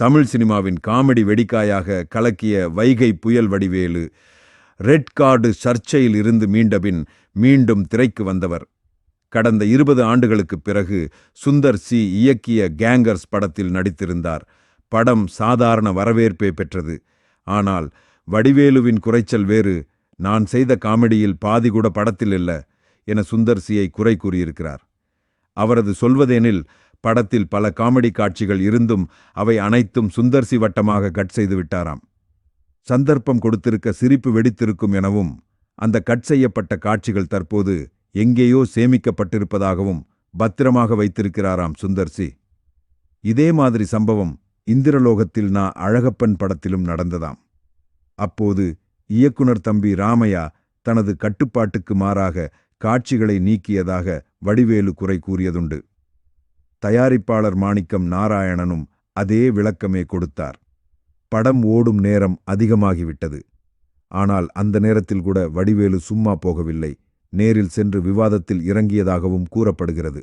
தமிழ் சினிமாவின் காமெடி வெடிக்காயாக கலக்கிய வைகை புயல் வடிவேலு ரெட் கார்டு சர்ச்சையில் இருந்து மீண்டபின் மீண்டும் திரைக்கு வந்தவர். கடந்த இருபது ஆண்டுகளுக்குப் பிறகு சுந்தர் சி இயக்கிய கேங்கர்ஸ் படத்தில் நடித்திருந்தார். படம் சாதாரண வரவேற்பை பெற்றது. ஆனால் வடிவேலுவின் குறைச்சல் வேறு நான் செய்த காமெடியில் பாதி கூட படத்தில் இல்ல என சுந்தர் சியை குறை கூறியிருக்கிறார். அவரது சொல்வதெனில் படத்தில் பல காமெடி காட்சிகள் இருந்தும் அவை அனைத்தும் சுந்தர்சி வட்டமாக கட் செய்து விட்டாராம். சந்தர்ப்பம் கொடுத்திருக்க சிரிப்பு வெடித்திருக்கும் எனவும் அந்த கட் செய்யப்பட்ட காட்சிகள் தற்போது எங்கேயோ சேமிக்கப்பட்டிருப்பதாகவும் பத்திரமாக வைத்திருக்கிறாராம் சுந்தர்சி இதே மாதிரி சம்பவம் இந்திரலோகத்தில் நான் அழகப்பன் படத்திலும் நடந்ததாம். அப்போது இயக்குனர் தம்பி ராமையா தனது கட்டுப்பாட்டுக்கு மாறாக காட்சிகளை நீக்கியதாக வடிவேலு குறை கூறியதுண்டு. தயாரிப்பாளர் மாணிக்கம் நாராயணனும் அதே விளக்கமே கொடுத்தார். படம் ஓடும் நேரம் அதிகமாகிவிட்டது. ஆனால் அந்த நேரத்தில் கூட வடிவேலு சும்மா போகவில்லை. நேரில் சென்று விவாதத்தில் இறங்கியதாகவும் கூறப்படுகிறது.